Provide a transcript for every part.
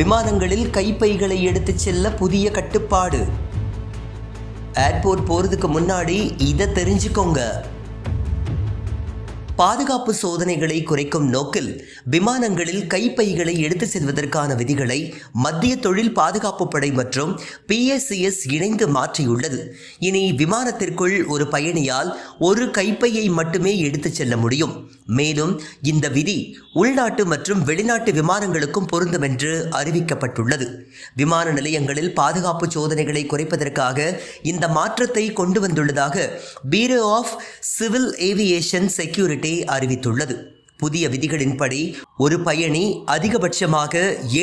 விமானங்களில் கைப்பைகளை எடுத்துச் செல்ல புதிய கட்டுப்பாடு. ஏர்போர்ட் போறதுக்கு முன்னாடி இதை தெரிஞ்சுக்கோங்க. பாதுகாப்பு சோதனைகளை குறைக்கும் நோக்கில் விமானங்களில் கைப்பைகளை எடுத்து செல்வதற்கான விதிகளை மத்திய தொழில் பாதுகாப்பு படை மற்றும் பிஎஸ்சிஎஸ் இணைந்து மாற்றியுள்ளது. இனி விமானத்திற்குள் ஒரு பயணியால் ஒரு கைப்பையை மட்டுமே எடுத்துச் செல்ல முடியும். மேலும் இந்த விதி உள்நாட்டு மற்றும் வெளிநாட்டு விமானங்களுக்கும் பொருந்தும் என்று அறிவிக்கப்பட்டுள்ளது. விமான நிலையங்களில் பாதுகாப்பு சோதனைகளை குறைப்பதற்காக இந்த மாற்றத்தை கொண்டு வந்துள்ளதாக bureau of civil aviation security அறிவித்துள்ளது. புதிய விதிகளின்படி ஒரு பயணி அதிகபட்சமாக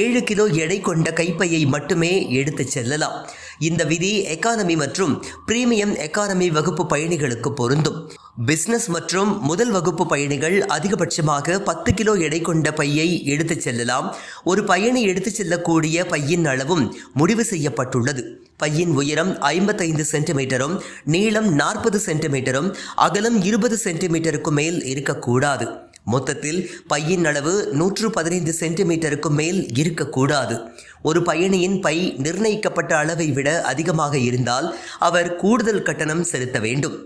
ஏழு கிலோ எடை கொண்ட கைப்பையை மட்டுமே எடுத்துச் செல்லலாம். இந்த விதி எக்கானமி மற்றும் பிரீமியம் எக்கானமி வகுப்பு பயணிகளுக்கு பொருந்தும். பிஸ்னஸ் மற்றும் முதல் வகுப்பு பயணிகள் அதிகபட்சமாக பத்து கிலோ எடை கொண்ட பையை எடுத்துச் செல்லலாம். ஒரு பயணி எடுத்துச் செல்லக்கூடிய பையின் அளவும் முடிவு செய்யப்பட்டுள்ளது. பையின் உயரம் ஐம்பத்தைந்து சென்டிமீட்டரும் நீளம் நாற்பது சென்டிமீட்டரும் அகலம் இருபது சென்டிமீட்டருக்கு மேல் இருக்கக்கூடாது. மொத்தத்தில் பையின் அளவு நூற்று பதினைந்து சென்டிமீட்டருக்கு மேல் இருக்கக்கூடாது. ஒரு பயணியின் பை நிர்ணயிக்கப்பட்ட அளவை விட அதிகமாக இருந்தால் அவர் கூடுதல் கட்டணம் செலுத்த வேண்டும்.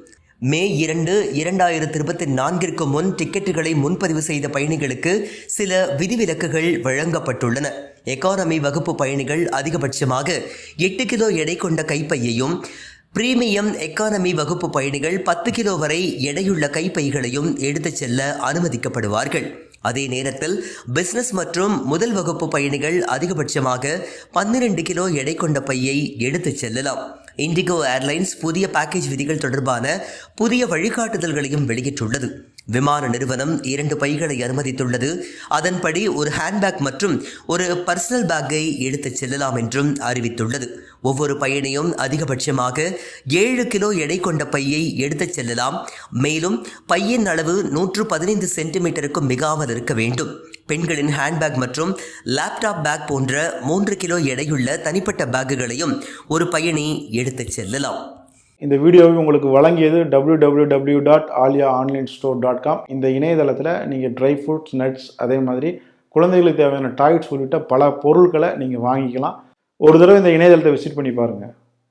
மே இரண்டு இரண்டாயிரத்தி இருபத்தி நான்கிற்கு முன் டிக்கெட்டுகளை முன்பதிவு செய்த பயணிகளுக்கு சில விதிவிலக்குகள் வழங்கப்பட்டுள்ளன. எக்கானமி வகுப்பு பயணிகள் அதிகபட்சமாக எட்டு கிலோ எடை கொண்ட கைப்பையையும் பிரீமியம் எக்கானமி வகுப்பு பயணிகள் பத்து கிலோ வரை எடையுள்ள கைப்பைகளையும் எடுத்துச் செல்ல அனுமதிக்கப்படுவார்கள். அதே நேரத்தில் பிசினஸ் மற்றும் முதல் வகுப்பு பயணிகள் அதிகபட்சமாக பன்னிரண்டு கிலோ எடை கொண்ட பையை எடுத்துச் செல்லலாம். இண்டிகோ ஏர்லைன்ஸ் புதிய பேக்கேஜ் விதிகள் தொடர்பான புதிய வழிகாட்டுதல்களையும் வெளியிட்டுள்ளது. விமான நிறுவனம் இரண்டு பைகளை அனுமதித்துள்ளது. அதன்படி ஒரு ஹேண்ட்பேக் மற்றும் ஒரு பர்சனல் பேக்கை எடுத்துச் செல்லலாம் என்றும் அறிவித்துள்ளது. ஒவ்வொரு பயணியும் அதிகபட்சமாக ஏழு கிலோ எடை கொண்ட பையை எடுத்துச் செல்லலாம். மேலும் பையின் அளவு நூற்று பதினைந்து சென்டிமீட்டருக்கும் மிகாமல் இருக்க வேண்டும். பெண்களின் ஹேண்ட்பேக் மற்றும் லேப்டாப் பேக் போன்ற மூன்று கிலோ எடையுள்ள தனிப்பட்ட பேக்குகளையும் ஒரு பயணி எடுத்துச் செல்லலாம். இந்த வீடியோவை உங்களுக்கு வழங்கியது W W W dot Aliya online store dot com இந்த இணையதளத்தில் நீங்கள் ட்ரை ஃப்ரூட்ஸ் நட்ஸ் அதே மாதிரி குழந்தைகளுக்கு தேவையான டாய்ஸ் உள்ளிட்ட பல பொருட்களை நீங்கள் வாங்கிக்கலாம். ஒரு தடவை இந்த இணையதளத்தை விசிட் பண்ணி பாருங்கள்